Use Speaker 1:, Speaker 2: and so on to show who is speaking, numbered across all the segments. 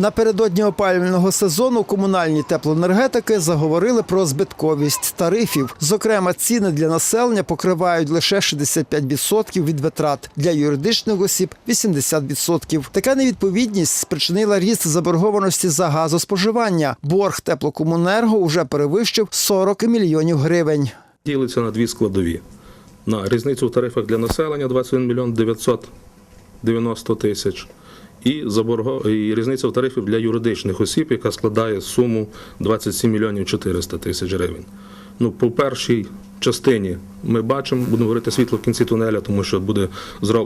Speaker 1: Напередодні опалювального сезону комунальні теплоенергетики заговорили про збитковість тарифів. Зокрема, ціни для населення покривають лише 65% від витрат, для юридичних осіб 80%. Така невідповідність спричинила ріст заборгованості за газоспоживання. Борг теплокомунерго уже перевищив 40 мільйонів гривень.
Speaker 2: ділиться на дві складові. На різницю в тарифах для населення 21 мільйон 990 тисяч і, заборго... і різниця в тарифів для юридичних осіб, яка складає суму 27 мільйонів 400 тисяч гривень. Ну, по першій частині ми бачимо, будемо говорити світло в кінці тунеля, тому що буде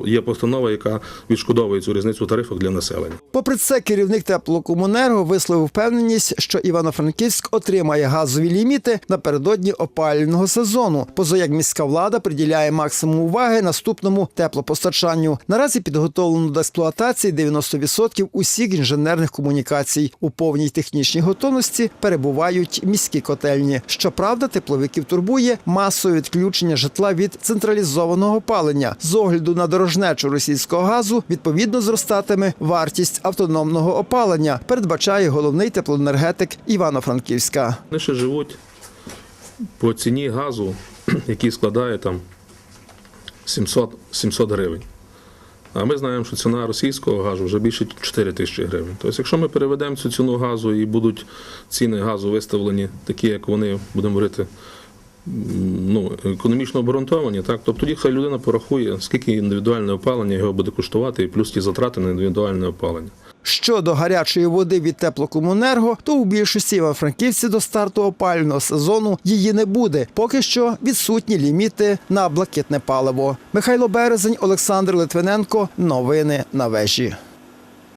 Speaker 2: є постанова, яка відшкодовує цю різницю в тарифах для населення.
Speaker 1: Попри це, керівник теплокомунерго висловив впевненість, що Івано-Франківськ отримає газові ліміти напередодні опалювального сезону. Поза як міська влада приділяє максимум уваги наступному теплопостачанню. Наразі підготовлено до експлуатації 90% усіх інженерних комунікацій. У повній технічній готовності перебувають міські котельні. Щоправда, тепловиків турбує масове відключення житла від централізованого опалення. З огляду на дорожнечу російського газу відповідно зростатиме вартість автономного опалення, передбачає головний теплоенергетик Івано-Франківська.
Speaker 2: Вони ще живуть по ціні газу, який складає там 700, 700 гривень. А ми знаємо, що ціна російського газу вже більше 4 тисячі гривень. Тобто, якщо ми переведемо цю ціну газу і будуть ціни газу виставлені такі, як вони, будемо говорити, ну, економічно обґрунтовані, так, тобто тоді хай людина порахує, скільки індивідуальне опалення його буде коштувати, і плюс ті затрати на індивідуальне опалення.
Speaker 1: Щодо гарячої води від теплокомунерго, то у більшості івано-франківців до старту опалювального сезону її не буде. Поки що відсутні ліміти на блакитне паливо. Михайло Березень, Олександр Литвиненко. Новини на вежі.